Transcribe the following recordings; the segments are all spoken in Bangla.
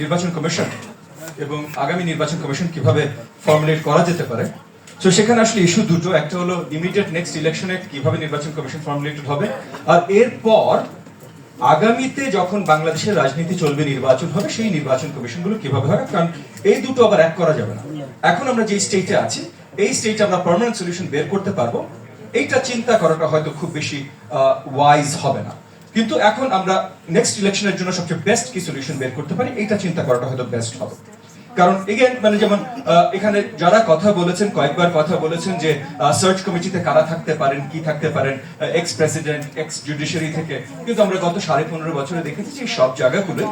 নির্বাচন কমিশন এবং আগামী নির্বাচন কমিশন কীভাবে ফর্মুলেট করা যেতে পারে। তো সেখানে আসলে ইস্যু দুটো। একটা হলো ইমিডিয়েট নেক্সট ইলেকশনে কীভাবে নির্বাচন কমিশন ফর্মুলেটেড হবে। আর এরপর আগামীতে যখন বাংলাদেশের রাজনীতি চলবে, নির্বাচন হবে, সেই নির্বাচন কমিশনগুলো কীভাবে হবে? কারণ এই দুটো আবার এক করা যাবে না। এখন আমরা যে স্টেটে আছি, এই স্টেটে আমরা পার্মানেন্ট সলিউশন বের করতে পারব। এইটা চিন্তা করাটা হয়তো খুব বেশি ওয়াইজ হবে না। কিন্তু এখন আমরা নেক্সট ইলেকশনের জন্য সবচেয়ে বেস্ট কি সলিউশন বের করতে পারি, এইটা চিন্তা করাটা হয়তো বেস্ট হবে। কারণ এগেন মানে যেমন এখানে যারা কথা বলেছেন, কয়েকবার কথা বলেছেন যে সার্চ কমিটিতে কারা থাকতে পারেন, কি থাকতে পারেন এক্স প্রেসিডেন্ট এক্স জুডিশিয়ারি থেকে। কিন্তু আমরা গত সাড়ে পনেরো বছরে দেখেছি যে সব জায়গাগুলো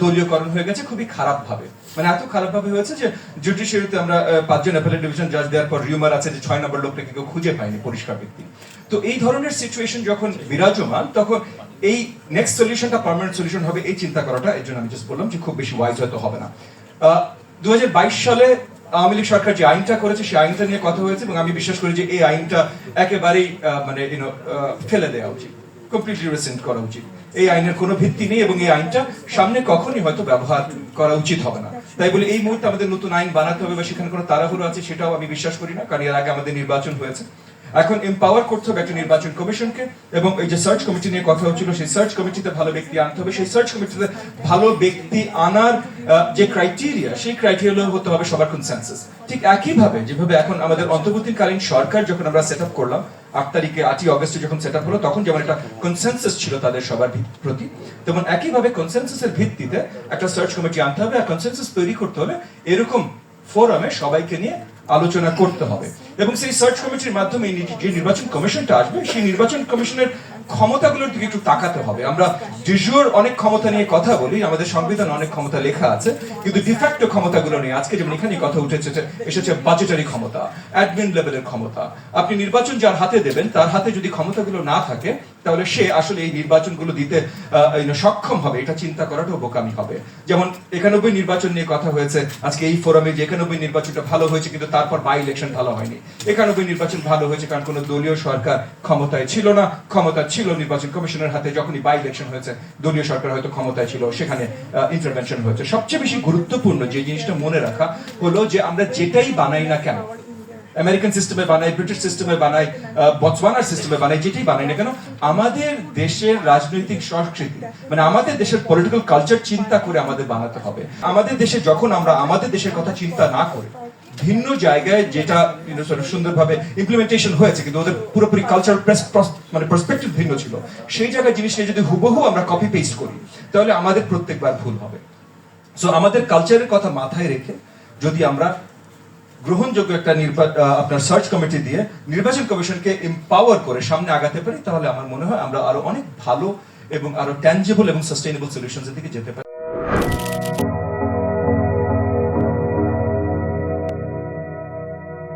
দলীয়করণ হয়ে গেছে খুবই খারাপ ভাবে মানে এত খারাপ ভাবে হয়েছে যে জুডিশিয়ারিতে আমরা পাঁচজন অ্যাপেলেট ডিভিশন জাজ দেওয়ার পর রিউমার আছে যে ছয় নম্বর লোকটাকে কেউ খুঁজে পায়নি, পরিষ্কার ব্যক্তি। তো এই ধরনের সিচুয়েশন যখন বিরাজমান, তখন এই নেক্সট সলিউশনটা পার্মানেন্ট সলিউশন হবে এই চিন্তা করাটা, এর জন্য আমি জাস্ট বললাম যে খুব বেশি ওয়াইজ হয়তো হবে না। দু সালে আওয়ামী লীগ সরকার যে আইনটা করেছে, সেই আইনটা নিয়ে কথা হয়েছে এবং আমি বিশ্বাস করি যে এই আইনটা একেবারেই মানে ইউনো ফেলে দেওয়া উচিত কমপ্লিটলি রেসেন্ট করা উচিত। এই আইনের কোনো ভিত্তি নেই এবং এই আইনটা সামনে কখনই হয়তো ব্যবহার করা উচিত হবে না। তাই বলে এই মুহূর্তে আমাদের নতুন আইন বানাতে হবে বা সেখানে কোনো তাড়াহুড়ো আছে, সেটাও আমি বিশ্বাস করি না, কারণ এর আগে আমাদের নির্বাচন হয়েছে। এখন এম্পাওয়ার করতে হবে একটা নির্বাচন কমিশনকে এবং এই যে সার্চ কমিটি নিয়ে কথা হচ্ছিল, সেই সার্চ কমিটিতে ভালো ব্যক্তি আনতে হবে। সেই সার্চ কমিটিতে ভালো ব্যক্তি আনার যে ক্রাইটেরিয়া সেই ক্রাইটেরিয়া হতে হবে সবার কনসেন্সাস ঠিক একইভাবে যেভাবে এখন আমাদের অন্তর্বর্তীকালীন সরকার যখন আমরা সেট আপ করলাম, আট তারিখে, আটই অগস্টে যখন সেট আপ হলো, তখন যেমন একটা কনসেন্সাস ছিল তাদের সবার প্রতি, তেমন একইভাবে কনসেন্সাসের ভিত্তিতে একটা সার্চ কমিটি আনতে হবে আর কনসেন্সাস তৈরি করতে হলে এরকম ফোরামে সবাইকে নিয়ে আলোচনা করতে হবে। এবং সেই সার্চ কমিটির মাধ্যমে যে নির্বাচন কমিশনটা আসবে, সেই নির্বাচন কমিশনের ক্ষমতাগুলোর দিকে একটু তাকাতে হবে। আমরা ডিজুয়ার অনেক ক্ষমতা নিয়ে কথা বলি, আমাদের সংবিধানে অনেক ক্ষমতা লেখা আছে, কিন্তু ডিফ্যাক্টো ক্ষমতাগুলো নিয়ে আজকে যেমন এখানে কথা উঠেছে এসেছে বাজেটারি ক্ষমতা অ্যাডমিন লেভেলের ক্ষমতা। আপনি নির্বাচন যার হাতে দেবেন, তার হাতে যদি ক্ষমতাগুলো না থাকে তাহলে সে আসলে এই নির্বাচনগুলো দিতে সক্ষম হবে, এটা চিন্তা করাটাও বোকামি হবে। যেমন একানব্বই নির্বাচন নিয়ে কথা হয়েছে, আজকে এই ফোরামে যে একানব্বই নির্বাচনটা ভালো হয়েছে, কিন্তু তারপর বাই ইলেকশন ভালো হয়নি। একানব্বই নির্বাচন ভালো হয়েছে কারণ কোনো দলীয় সরকার ক্ষমতায় ছিল না, ক্ষমতা ছিল নির্বাচন কমিশনের হাতে যখনই বাই ইলেকশন হয়েছে, দলীয় সরকার হয়তো ক্ষমতায় ছিল, সেখানে ইন্টারভেনশন হয়েছে। সবচেয়ে বেশি গুরুত্বপূর্ণ যে জিনিসটা মনে রাখা হলো যে আমরা যেটাই বানাই না কেন আমেরিকান সিস্টেমে বানাই ব্রিটিশ সিস্টেমে বানাই বটসওয়ানার সিস্টেমে বানাই যেটাই বানাই না কেন? আমাদের দেশের রাজনৈতিক সংস্কৃতি মানে আমাদের দেশের পলিটিক্যাল কালচার চিন্তা করে আমাদের বানাতে হবে। আমাদের দেশে যখন আমরা আমাদের দেশের কথা চিন্তা না করে, ভিন্ন জায়গায় যেটা সুন্দরভাবে ইমপ্লিমেন্টেশন হয়েছে, কিন্তু ওদের পুরোপুরি কালচার মানে পার্সপেক্টিভ ভিন্ন ছিল, সেই জায়গায় জিনিস নিয়ে যদি হুবহু আমরা কপি পেস্ট করি, তাহলে আমাদের প্রত্যেকবার ভুল হবে। সো আমাদের কালচারের কথা মাথায় রেখে যদি আমরা গ্রহণযোগ্য একটা আপনার সার্চ কমিটি দিয়ে নির্বাচন কমিশনকে এম্পাওয়ার করে সামনে আগাতে পারি, তাহলে আমার মনে হয় আমরা আরও অনেক ভালো এবং আরও ট্যাঞ্জেবল এবং সাস্টেইনেবল সলিউশনস দিকে যেতে পারি।